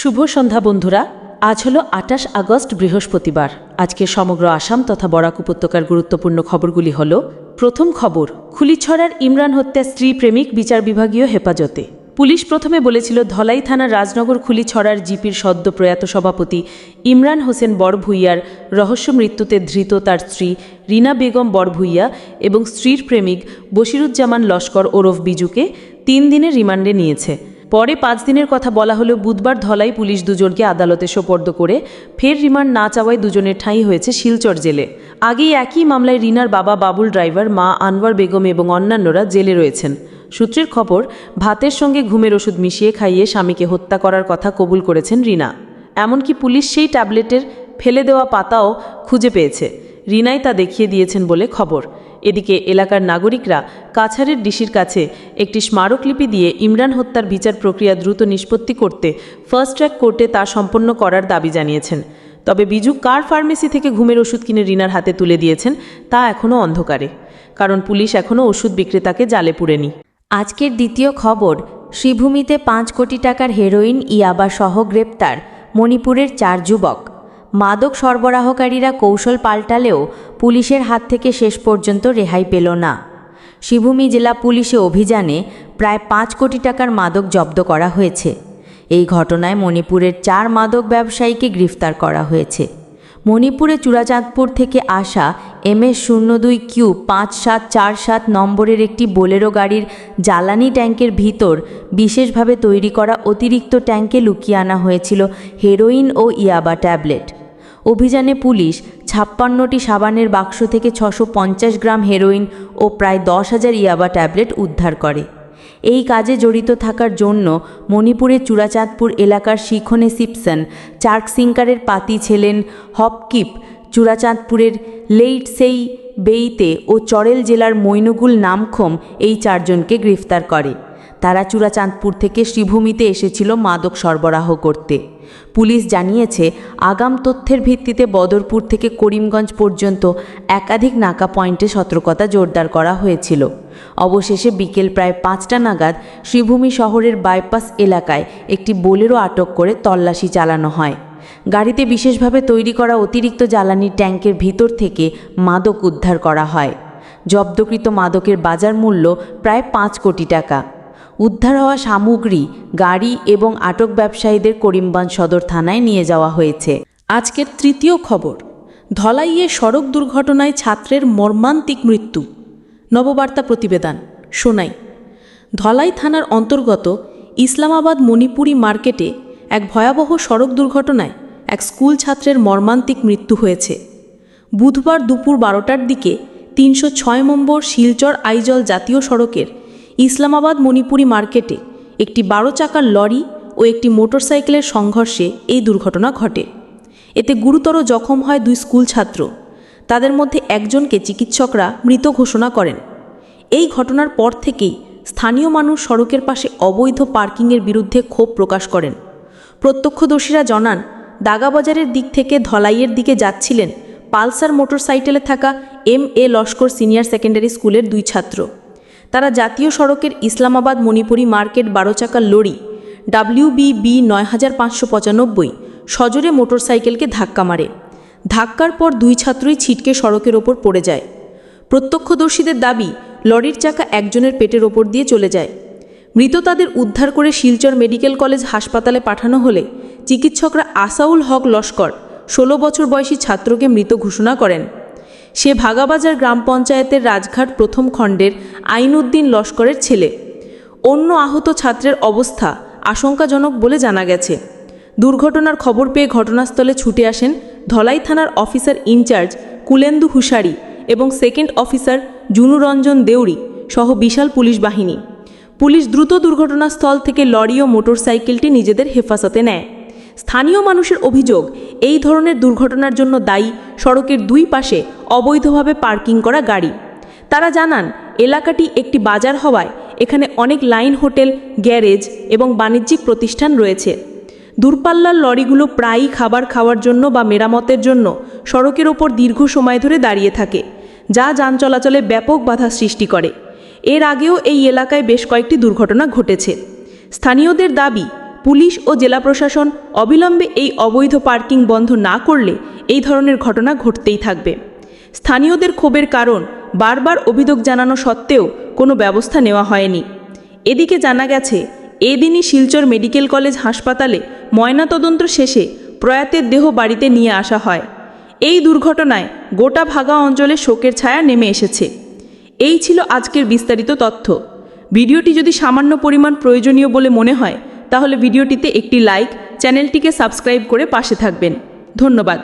শুভ সন্ধ্যা বন্ধুরা, আজ হলো আটাশ আগস্ট বৃহস্পতিবার। আজকে সমগ্র আসাম তথা বরাক উপত্যকার গুরুত্বপূর্ণ খবরগুলি হল, প্রথম খবর, খুলিছড়ার ইমরান হত্যা স্ত্রী প্রেমিক বিচার বিভাগীয় হেফাজতে। পুলিশ প্রথমে বলেছিল, ধলাই থানার রাজনগর খুলিছড়ার জিপির সদ্য প্রয়াত সভাপতি ইমরান হোসেন বড়ভুইয়ার রহস্য মৃত্যুতে ধৃত তার স্ত্রী রিনা বেগম বড়ভুইয়া এবং স্ত্রীর প্রেমিক বশিরুজ্জামান লস্কর ওরফ বিজুকে তিন দিনের রিমান্ডে নিয়েছে। পরে পাঁচ দিনের কথা বলা হলেও বুধবার ধলাই পুলিশ দুজনকে আদালতে সোপর্দ করে ফের রিমান্ড না চাওয়ায় দুজনের ঠাঁই হয়েছে শিলচর জেলে। আগেই একই মামলায় রিনার বাবা বাবুল ড্রাইভার, মা আনওয়ার বেগম এবং অন্যান্যরা জেলে রয়েছেন। সূত্রের খবর, ভাতের সঙ্গে ঘুমের ওষুধ মিশিয়ে খাইয়ে স্বামীকে হত্যা করার কথা কবুল করেছেন রিনা। এমনকি পুলিশ সেই ট্যাবলেটের ফেলে দেওয়া পাতাও খুঁজে পেয়েছে। রিনাই তা দেখিয়ে দিয়েছেন বলে খবর। এদিকে এলাকার নাগরিকরা কাছাড়ের ডিসির কাছে একটি স্মারকলিপি দিয়ে ইমরান হত্যার বিচার প্রক্রিয়া দ্রুত নিষ্পত্তি করতে ফার্স্ট ট্র্যাক কোর্টে তা সম্পন্ন করার দাবি জানিয়েছেন। তবে বিজু কার ফার্মেসি থেকে ঘুমের ওষুধ কিনে রিনার হাতে তুলে দিয়েছেন তা এখনও অন্ধকারে। কারণ পুলিশ এখনও ওষুধ বিক্রেতাকে জালে পুড়েনি আজকের দ্বিতীয় খবর, শ্রীভূমিতে পাঁচ কোটি টাকার হেরোইন ইয়াবা সহ গ্রেপ্তার, মণিপুরের চার যুবক। মাদক সরবরাহকারীরা কৌশল পাল্টালেও পুলিশের হাত থেকে শেষ পর্যন্ত রেহাই পেল না। শ্রীভূমি জেলা পুলিশে অভিযানে প্রায় পাঁচ কোটি টাকার মাদক জব্দ করা হয়েছে। এই ঘটনায় মণিপুরের চার মাদক ব্যবসায়ীকে গ্রেফতার করা হয়েছে। মণিপুরে চূড়াচাঁদপুর থেকে আসা এম এস শূন্য দুই কিউ পাঁচ সাত চার সাত নম্বরের একটি বোলেরো গাড়ির জ্বালানি ট্যাঙ্কের ভিতর বিশেষভাবে তৈরি করা অতিরিক্ত ট্যাঙ্কে লুকিয়ে আনা হয়েছিল হেরোইন ও ইয়াবা ট্যাবলেট। অভিযানে পুলিশ ছাপ্পান্নটি সাবানের বাক্স থেকে ছশো গ্রাম হেরোইন ও প্রায় দশ হাজার ইয়াবা ট্যাবলেট উদ্ধার করে। এই কাজে জড়িত থাকার জন্য মণিপুরের চূড়াচাঁদপুর এলাকার শিখনে সিপসন চার্কসিঙ্কারের পাতি ছিলেন হপকিপ, চূড়াচাঁদপুরের লেইটসেই বেইতে ও চরেল জেলার মৈনগুল নামখম এই চারজনকে গ্রেফতার করে। তারা চূড়াচাঁদপুর থেকে শ্রীভূমিতে এসেছিল মাদক সরবরাহ করতে। পুলিশ জানিয়েছে, আগাম তথ্যের ভিত্তিতে বদরপুর থেকে করিমগঞ্জ পর্যন্ত একাধিক নাকা পয়েন্টে সতর্কতা জোরদার করা হয়েছিল। অবশেষে বিকেল প্রায় পাঁচটা নাগাদ শ্রীভূমি শহরের বাইপাস এলাকায় একটি বোলেরো আটক করে তল্লাশি চালানো হয়। গাড়িতে বিশেষভাবে তৈরি করা অতিরিক্ত জ্বালানি ট্যাঙ্কের ভিতর থেকে মাদক উদ্ধার করা হয়। জব্দকৃত মাদকের বাজার মূল্য প্রায় পাঁচ কোটি টাকা। উদ্ধার হওয়া সামগ্রী, গাড়ি এবং আটক ব্যবসায়ীদের করিমগঞ্জ সদর থানায় নিয়ে যাওয়া হয়েছে। আজকের তৃতীয় খবর, ধলাইয়ে সড়ক দুর্ঘটনায় ছাত্রের মর্মান্তিক মৃত্যু। নববার্তা প্রতিবেদন, শোনাই। ধলাই থানার অন্তর্গত ইসলামাবাদ মণিপুরি মার্কেটে এক ভয়াবহ সড়ক দুর্ঘটনায় এক স্কুল ছাত্রের মর্মান্তিক মৃত্যু হয়েছে। বুধবার দুপুর বারোটার দিকে তিনশো ছয় নম্বর শিলচর আইজল জাতীয় সড়কের ইসলামাবাদ মণিপুরি মার্কেটে একটি বারো চাকার লরি ও একটি মোটরসাইকেলের সংঘর্ষে এই দুর্ঘটনা ঘটে। এতে গুরুতর জখম হয় দুই স্কুল ছাত্র। তাদের মধ্যে একজনকে চিকিৎসকরা মৃত ঘোষণা করেন। এই ঘটনার পর থেকেই স্থানীয় মানুষ সড়কের পাশে অবৈধ পার্কিংয়ের বিরুদ্ধে ক্ষোভ প্রকাশ করেন। প্রত্যক্ষদর্শীরা জানান, দাগাবাজারের দিক থেকে ধলাইয়ের দিকে যাচ্ছিলেন পালসার মোটরসাইকেলে থাকা M A Laskar senior secondary স্কুলের দুই ছাত্র। তারা জাতীয় সড়কের ইসলামাবাদ মণিপুরি মার্কেট বারো চাকার লরি ডাব্লিউ বি বি নয় হাজার পাঁচশো পঁচানব্বই, সজোরে মোটরসাইকেলকে ধাক্কা মারে। ধাক্কার পর দুই ছাত্রই ছিটকে সড়কের ওপর পড়ে যায়। প্রত্যক্ষদর্শীদের দাবি, লরির চাকা একজনের পেটের ওপর দিয়ে চলে যায়। মৃত তাদের উদ্ধার করে শিলচর মেডিকেল কলেজ হাসপাতালে পাঠানো হলে চিকিৎসকরা আসাউল হক লস্কর, ষোলো বছর বয়সী ছাত্রকে মৃত ঘোষণা করেন। সে ভাগাবাজার গ্রাম পঞ্চায়েতের রাজঘাট প্রথম খণ্ডের আইনউদ্দিন লস্করের ছেলে। অন্য আহত ছাত্রের অবস্থা আশঙ্কাজনক বলে জানা গেছে। দুর্ঘটনার খবর পেয়ে ঘটনাস্থলে ছুটে আসেন ধলাই থানার অফিসার ইনচার্জ কুলেন্দু হুসারি এবং সেকেন্ড অফিসার জুনুরঞ্জন দেউরি সহ বিশাল পুলিশ বাহিনী। পুলিশ দ্রুত দুর্ঘটনাস্থল থেকে লরি ও মোটরসাইকেলটি নিজেদের হেফাজতে নেয়। স্থানীয় মানুষের অভিযোগ, এই ধরনের দুর্ঘটনার জন্য দায়ী সড়কের দুই পাশে অবৈধভাবে পার্কিং করা গাড়ি। তারা জানান, এলাকাটি একটি বাজার হওয়ায় এখানে অনেক লাইন হোটেল, গ্যারেজ এবং বাণিজ্যিক প্রতিষ্ঠান রয়েছে। দূরপাল্লার লরিগুলো প্রায়ই খাবার খাওয়ার জন্য বা মেরামতের জন্য সড়কের ওপর দীর্ঘ সময় ধরে দাঁড়িয়ে থাকে, যা যান চলাচলে ব্যাপক বাধা সৃষ্টি করে। এর আগেও এই এলাকায় বেশ কয়েকটি দুর্ঘটনা ঘটেছে। স্থানীয়দের দাবি পুলিশ ও জেলা প্রশাসন অবিলম্বে এই অবৈধ পার্কিং বন্ধ না করলে এই ধরনের ঘটনা ঘটতেই থাকবে। স্থানীয়দের ক্ষোভের কারণ বারবার অভিযোগ জানানো সত্ত্বেও কোনো ব্যবস্থা নেওয়া হয়নি। এদিকে জানা গেছে, এদিনই শিলচর মেডিকেল কলেজ হাসপাতালে ময়নাতদন্ত শেষে প্রয়াতের দেহ বাড়িতে নিয়ে আসা হয়। এই দুর্ঘটনায় গোটা ভাগা অঞ্চলে শোকের ছায়া নেমে এসেছে। এই ছিল আজকের বিস্তারিত তথ্য। ভিডিওটি যদি সামান্য পরিমাণ প্রয়োজনীয় বলে মনে হয় তাহলে ভিডিওটিতে একটি লাইক চ্যানেলটিকে সাবস্ক্রাইব করে পাশে থাকবেন। ধন্যবাদ।